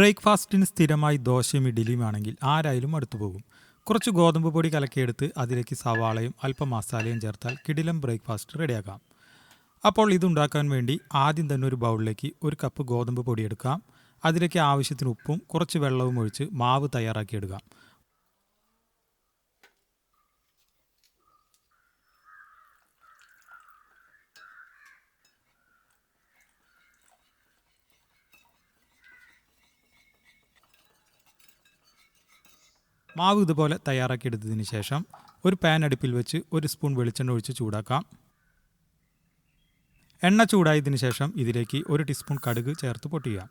ബ്രേക്ക്ഫാസ്റ്റിന് സ്ഥിരമായി ദോശയും ഇഡ്ഡലിയും ആണെങ്കിൽ ആരായാലും അടുത്തു പോകും. കുറച്ച് ഗോതമ്പ് പൊടി കലക്കിയെടുത്ത് അതിലേക്ക് സവാളയും അല്പം മസാലയും ചേർത്താൽ കിടിലം ബ്രേക്ക്ഫാസ്റ്റ് റെഡിയാക്കാം. അപ്പോൾ ഇതുണ്ടാക്കാൻ വേണ്ടി ആദ്യം തന്നെ ഒരു ബൗളിലേക്ക് ഒരു കപ്പ് ഗോതമ്പ് പൊടി എടുക്കാം. അതിലേക്ക് ആവശ്യത്തിന് ഉപ്പും കുറച്ച് വെള്ളവും ഒഴിച്ച് മാവ് തയ്യാറാക്കിയെടുക്കാം. മാവ് ഇതുപോലെ തയ്യാറാക്കിയെടുത്തതിന് ശേഷം ഒരു പാൻ അടുപ്പിൽ വെച്ച് ഒരു സ്പൂൺ വെളിച്ചെണ്ണ ഒഴിച്ച് ചൂടാക്കാം. എണ്ണ ചൂടായതിനു ശേഷം ഇതിലേക്ക് ഒരു ടീസ്പൂൺ കടുക് ചേർത്ത് പൊട്ടിക്കുക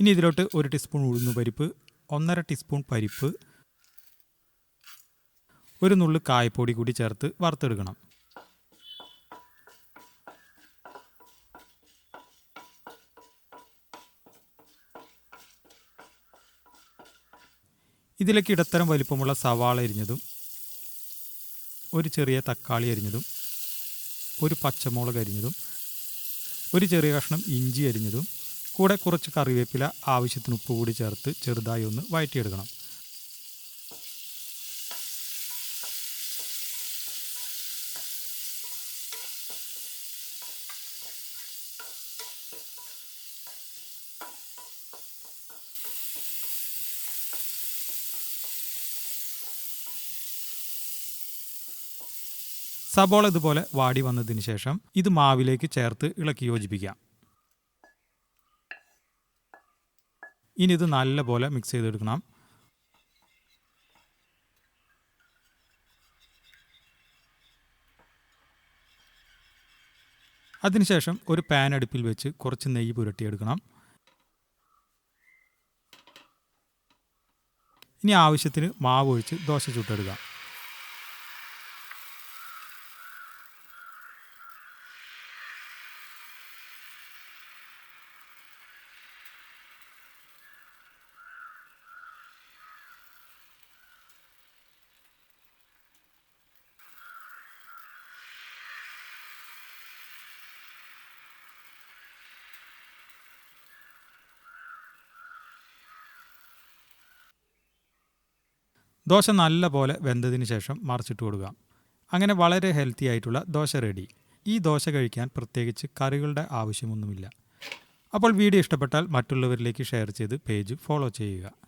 ഇനി ഇതിലോട്ട് ഒരു ടീസ്പൂൺ ഉഴുന്നുപരിപ്പ് ഒന്നര ടീസ്പൂൺ പരിപ്പ് ഒരു നുള്ളു കായപ്പൊടി കൂടി ചേർത്ത് വറുത്തെടുക്കണം. ഇതിലേക്ക് ഇടത്തരം വലിപ്പമുള്ള സവാള അരിഞ്ഞതും ഒരു ചെറിയ തക്കാളി അരിഞ്ഞതും ഒരു പച്ചമുളക് അരിഞ്ഞതും ഒരു ചെറിയ കഷ്ണം ഇഞ്ചി അരിഞ്ഞതും കൂടെ കുറച്ച് കറിവേപ്പില ആവശ്യത്തിന് ഉപ്പ് കൂടി ചേർത്ത് ചെറുതായി ഒന്ന് വഴറ്റിയെടുക്കണം സബോള ഇതുപോലെ വാടി വന്നതിന് ശേഷം ഇത് മാവിലേക്ക് ചേർത്ത് ഇളക്കി യോജിപ്പിക്കാം ഇനി ഇത് നല്ലപോലെ മിക്സ് ചെയ്തെടുക്കണം. അതിനുശേഷം ഒരു പാൻ അടുപ്പിൽ വെച്ച് കുറച്ച് നെയ്യ് പുരട്ടിയെടുക്കണം. ഇനി ആവശ്യത്തിന് മാവ് ഒഴിച്ച് ദോശ ചുട്ടെടുക്കാം. ദോശ നല്ല പോലെ വെന്തതിന് ശേഷം മറിച്ചിട്ട് കൊടുക്കുക. അങ്ങനെ വളരെ ഹെൽത്തി ആയിട്ടുള്ള ദോശ റെഡി ഈ ദോശ കഴിക്കാൻ പ്രത്യേകിച്ച് കറികളുടെ ആവശ്യമൊന്നുമില്ല. അപ്പോൾ വീഡിയോ ഇഷ്ടപ്പെട്ടാൽ മറ്റുള്ളവരിലേക്ക് ഷെയർ ചെയ്ത് പേജ് ഫോളോ ചെയ്യുക.